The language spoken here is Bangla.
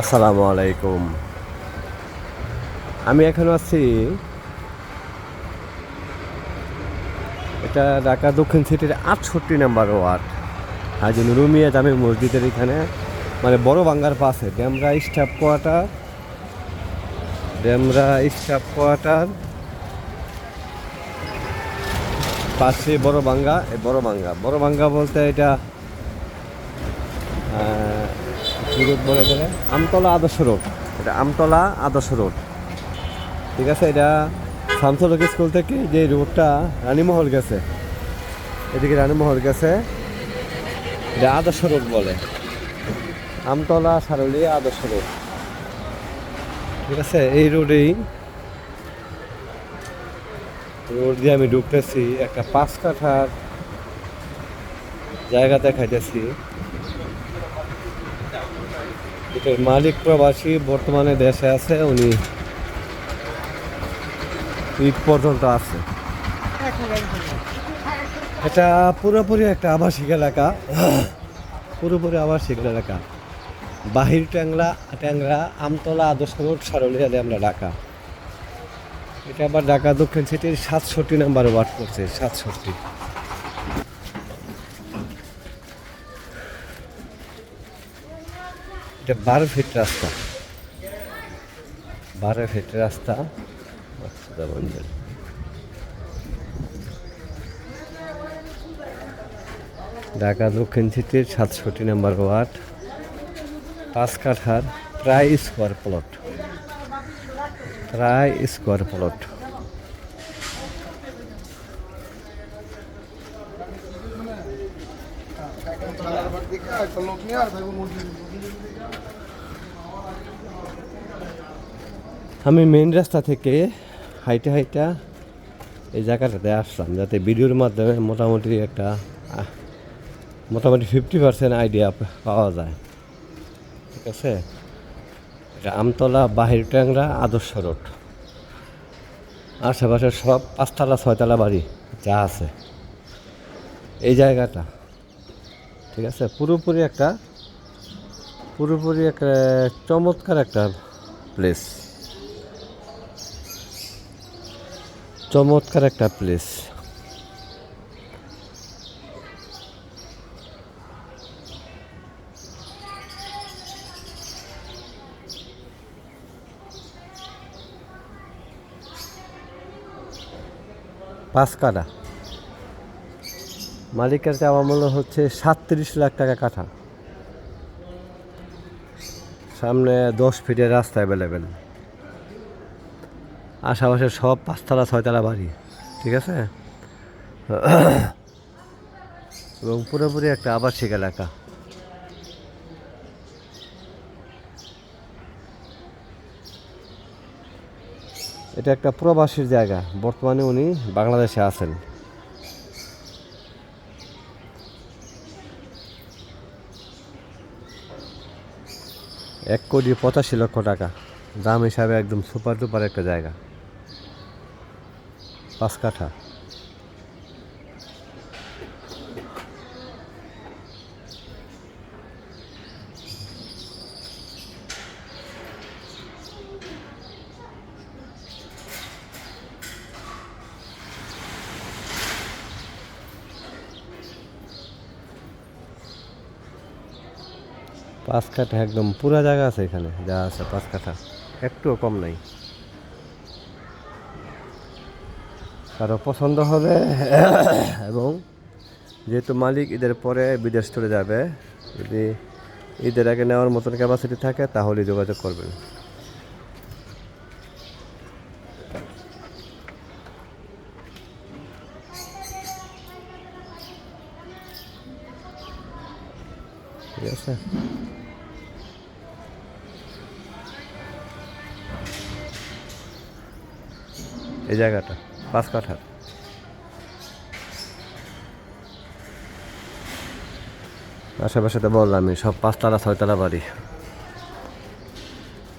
আসসালামু আলাইকুম। আমি এখন আছি এটা ঢাকা দক্ষিণ সিটির আটষট্টি নাম্বার ওয়ার্ড। হাজি নুরুমিয়া জামে মসজিদের এখানে মানে বড় বাঙ্গার পাশে Demra staff quarter Demra staff quarter, পাশে বড় বাঙ্গা বড় বাঙ্গা। বড় বাঙ্গা বলতে এটা রোড বলে আমতলা আদর্শ রোড। এটা আমতলা আদর্শ রোড। ঠিক আছে, এটা শামসুলক স্কুল থেকে যে রোডটা রানীমহল গেছে, এদিকে রানীমহল গেছে। এটা আদর্শ রোড বলে। আমতলা সারলি আদর্শ রোড। ঠিক আছে, এই রোডেই রোড দিয়ে আমি ঢুকতেছি, একটা পাঁচ কাঠার জায়গা দেখাইতেছি। এটার মালিক প্রবাসী বর্তমানে দেশে আছে, উনি ঈদ পর্যন্ত আছে। এটা পুরোপুরি একটা আবাসিক এলাকা, পুরোপুরি আবাসিক এলাকা। বাহির ট্যাংরা ট্যাংরা, আমতলা আদর্শ রোড সারলিয়ালে আমরা ঢাকা। এটা আবার ঢাকা দক্ষিণ সিটির সাতষট্টি নাম্বার ওয়ার্ড করছে সাতষট্টি। এটা বারো ফিট রাস্তা। বারো ফিট রাস্তা। ঢাকা দক্ষিণ সিটির সাতষট্টি নম্বর ওয়ার্ড পাঁচ কাঠার প্রায় স্কোয়ার প্লট। প্রায় স্কোয়ার প্লট। আমি মেন রাস্তা থেকে হাইটা হাইটা এই জায়গাটাতে আসলাম, যাতে ভিডিওর মাধ্যমে মোটামুটি একটা মোটামুটি ফিফটি পার্সেন্ট আইডিয়া পাওয়া যায়। ঠিক আছে? এটা আমতলা বাহির ট্যাংরা আদর্শ রোড। আশেপাশে সব পাঁচতলা, ছয়তলা বাড়ি যা আছে। এই জায়গাটা। ঠিক আছে? পুরোপুরি একটা পুরোপুরি একটা চমৎকার একটা প্লেস চমৎকার একটা প্লেস পাঁচ কাটা মালিকের চাওয়া মূল্য হচ্ছে সাতত্রিশ লাখ টাকা কাঠা। সামনে দশ ফিটের রাস্তা অ্যাভেলেবেল আশেপাশে সব পাঁচতলা, ছয়তলা বাড়ি, ঠিক আছে? এবং পুরোপুরি একটা আবাসিক এলাকা। এটা একটা প্রবাসীর জায়গা। বর্তমানে উনি বাংলাদেশে আছেন। এক কোটি পঁচাশি লক্ষ টাকা। দাম হিসাবে একদম সুপার টুপার একটা জায়গা। পাঁচ কাঠা। পাঁচ কাঠা একদম পুরা জায়গা আছে এখানে, যা আছে পাঁচ কাঠা একটুও কম নাই। কারও পছন্দ হবে, এবং যেহেতু মালিক ঈদের পরে বিদেশ চলে যাবে, যদি ঈদের আগে নেওয়ার মতন ক্যাপাসিটি থাকে তাহলে যোগাযোগ করবেন। ঠিক আছে এই জায়গাটা পাঁচ কাঠার আশেপাশে তো বললাম সব পাঁচতলা ছয়তলা বাড়ি।